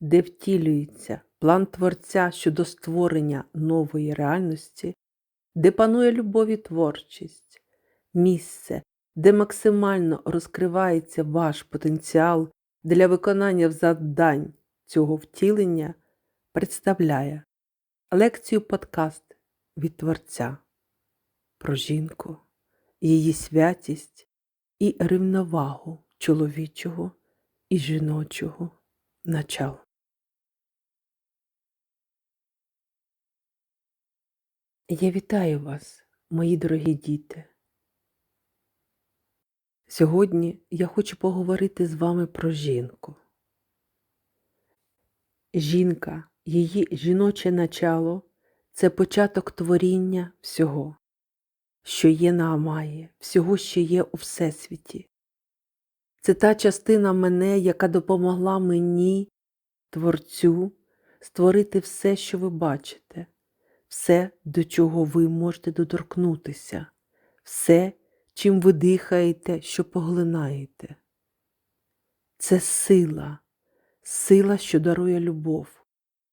де втілюється план Творця щодо створення нової реальності, де панує любов і творчість, місце, де максимально розкривається ваш потенціал для виконання завдань цього втілення, представляє лекцію подкаст від Творця про жінку, її святість і рівновагу чоловічого і жіночого начал. Я вітаю вас, мої дорогі діти. Сьогодні я хочу поговорити з вами про жінку. Жінка, її жіноче начало це початок творіння всього, що є на Амаї, всього, що є у Всесвіті. Це та частина мене, яка допомогла мені, Творцю, створити все, що ви бачите, все, до чого ви можете доторкнутися, все, чим ви дихаєте, що поглинаєте. Це сила, сила, що дарує любов,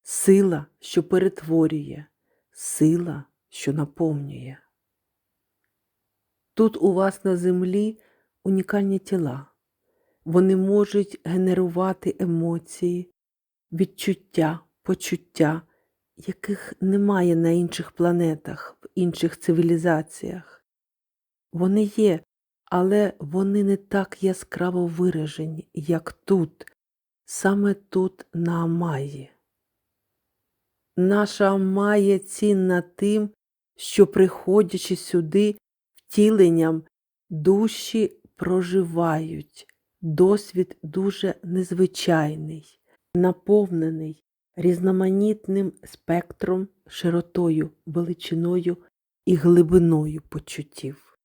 сила, що перетворює, сила, що наповнює. Тут у вас на землі унікальні тіла. Вони можуть генерувати емоції, відчуття, почуття, яких немає на інших планетах, в інших цивілізаціях. Вони є, але вони не так яскраво виражені, як тут, саме тут на Амаї. Наша Амая цінна тим, що, приходячи сюди, втіленням душі проживають. Досвід дуже незвичайний, наповнений різноманітним спектром, широтою, величиною і глибиною почуттів.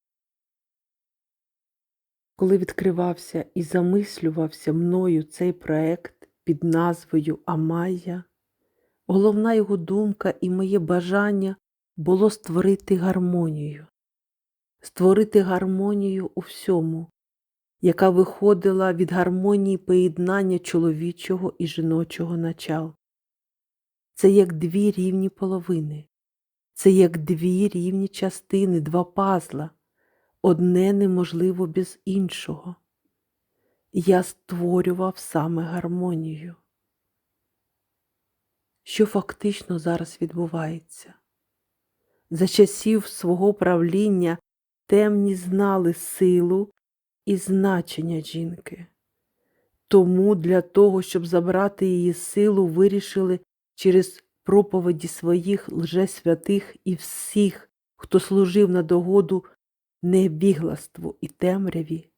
Коли відкривався і замислювався мною цей проект під назвою Амая, головна його думка і моє бажання було створити гармонію, створити гармонію у всьому, яка виходила від гармонії поєднання чоловічого і жіночого начал. Це як дві рівні половини, це як дві рівні частини, два пазла, одне неможливо без іншого. Я створював саме гармонію. Що фактично зараз відбувається? За часів свого правління темні знали силу і значення жінки. Тому для того, щоб забрати її силу, вирішили через проповіді своїх лжесвятих і всіх, хто служив на догоду невігластву і темряві,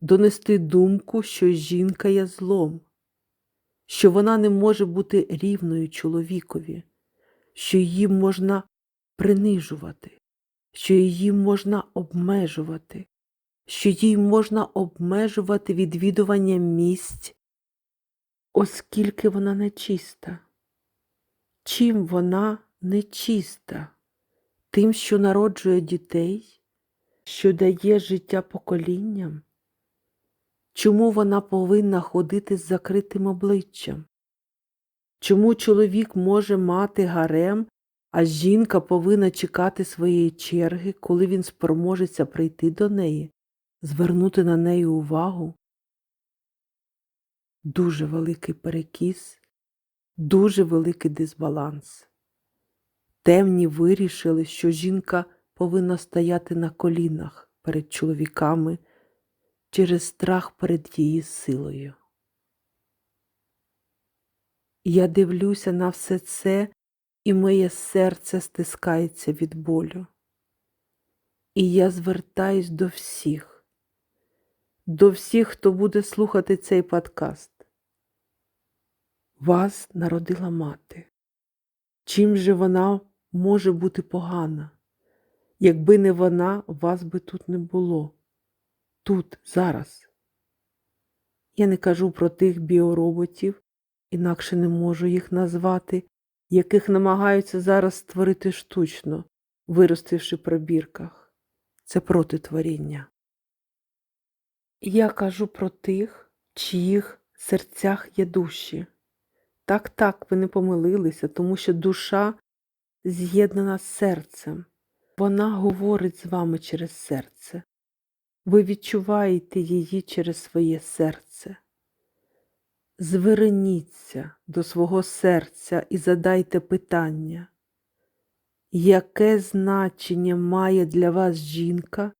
донести думку, що жінка є злом, що вона не може бути рівною чоловікові, що її можна принижувати, що її можна обмежувати, що їй можна обмежувати відвідування місць, оскільки вона нечиста. Чим вона нечиста? Тим, що народжує дітей, що дає життя поколінням? Чому вона повинна ходити з закритим обличчям? Чому чоловік може мати гарем, а жінка повинна чекати своєї черги, коли він спроможеться прийти до неї, звернути на неї увагу? Дуже великий перекіс, дуже великий дисбаланс. Темні вирішили, що жінка повинна стояти на колінах перед чоловіками через страх перед її силою. Я дивлюся на все це, і моє серце стискається від болю. І я звертаюсь до всіх, до всіх, хто буде слухати цей подкаст. Вас народила мати. Чим же вона може бути погана? Якби не вона, вас би тут не було. Тут, зараз. Я не кажу про тих біороботів, інакше не можу їх назвати, яких намагаються зараз створити штучно, виростивши пробірках. Це проти творіння. Я кажу про тих, чиїх серцях є душі. Так, так, ви не помилилися, тому що душа з'єднана з серцем. Вона говорить з вами через серце. Ви відчуваєте її через своє серце. Зверніться до свого серця і задайте питання, яке значення має для вас жінка,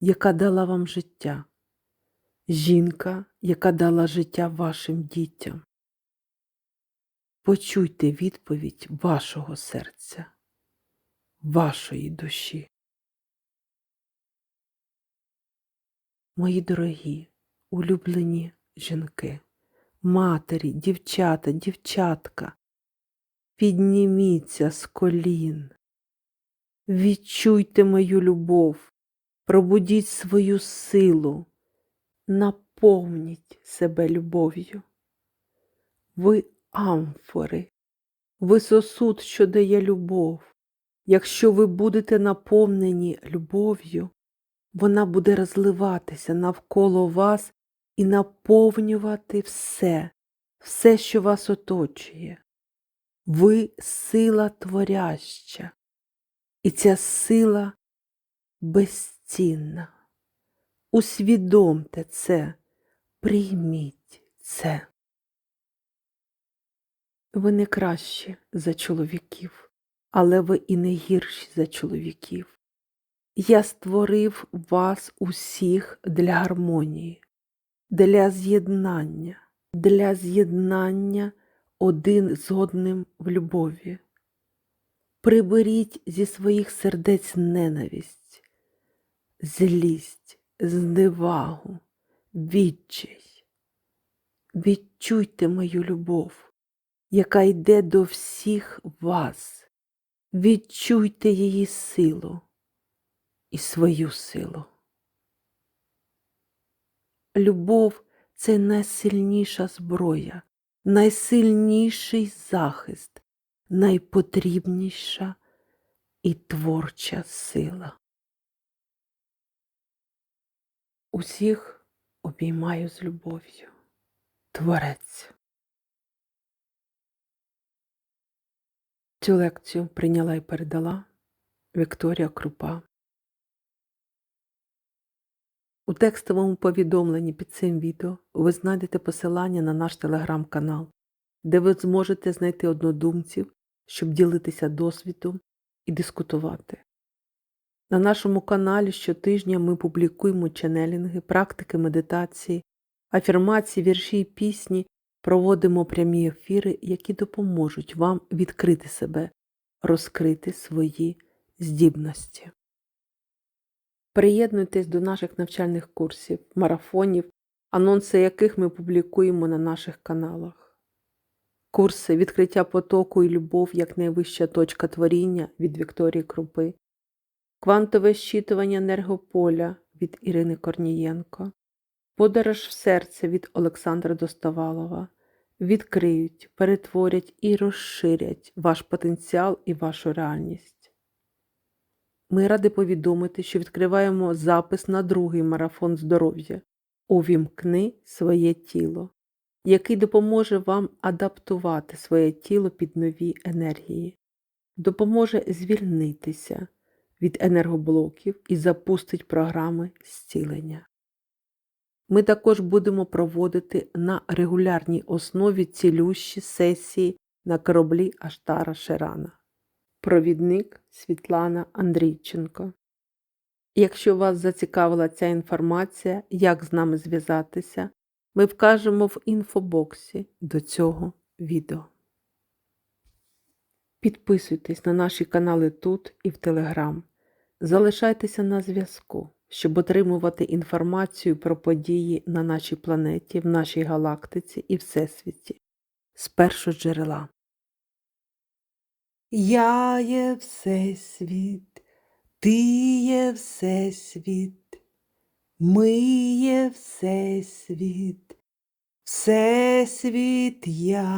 яка дала вам життя? Жінка, яка дала життя вашим дітям? Почуйте відповідь вашого серця, вашої душі. Мої дорогі, улюблені жінки, матері, дівчата, дівчатка, підніміться з колін, відчуйте мою любов, пробудіть свою силу, наповніть себе любов'ю. Ви амфори, ви сосуд, що дає любов. Якщо ви будете наповнені любов'ю, вона буде розливатися навколо вас і наповнювати все, все, що вас оточує. Ви сила творяща, і ця сила безцінна. Усвідомте це, прийміть це. Ви не кращі за чоловіків, але ви і не гірші за чоловіків. Я створив вас усіх для гармонії, для з'єднання, для з'єднання один з одним в любові. Приберіть зі своїх сердець ненависть, злість, зневагу, відчай. Відчуйте мою любов, яка йде до всіх вас. Відчуйте її силу і свою силу. Любов це найсильніша зброя, найсильніший захист, найпотрібніша і творча сила. Усіх обіймаю з любов'ю. Творець. Цю лекцію прийняла і передала Вікторія Крупа. У текстовому повідомленні під цим відео ви знайдете посилання на наш телеграм-канал, де ви зможете знайти однодумців, щоб ділитися досвідом і дискутувати. На нашому каналі щотижня ми публікуємо ченелінги, практики медитації, афірмації, вірші і пісні, проводимо прямі ефіри, які допоможуть вам відкрити себе, розкрити свої здібності. Приєднуйтесь до наших навчальних курсів, марафонів, анонси яких ми публікуємо на наших каналах. Курси відкриття потоку і любов як найвища точка творіння від Вікторії Крупи, квантове щитування енергополя від Ірини Корнієнко, Подорож в серце від Олександра Доставалова. Відкриють, перетворять і розширять ваш потенціал і вашу реальність. Ми раді повідомити, що відкриваємо запис на другий марафон здоров'я. Увімкни своє тіло, який допоможе вам адаптувати своє тіло під нові енергії, допоможе звільнитися від енергоблоків і запустить програми зцілення. Ми також будемо проводити на регулярній основі цілющі сесії на кораблі Аштара Шерана. Провідник Світлана Андрійченко. Якщо вас зацікавила ця інформація, як з нами зв'язатися, ми вкажемо в інфобоксі до цього відео. Підписуйтесь на наші канали тут і в Телеграм. Залишайтеся на зв'язку, щоб отримувати інформацію про події на нашій планеті, в нашій галактиці і Всесвіті. спершу джерела. Я є Всесвіт, ти є Всесвіт, ми є Всесвіт, Всесвіт я.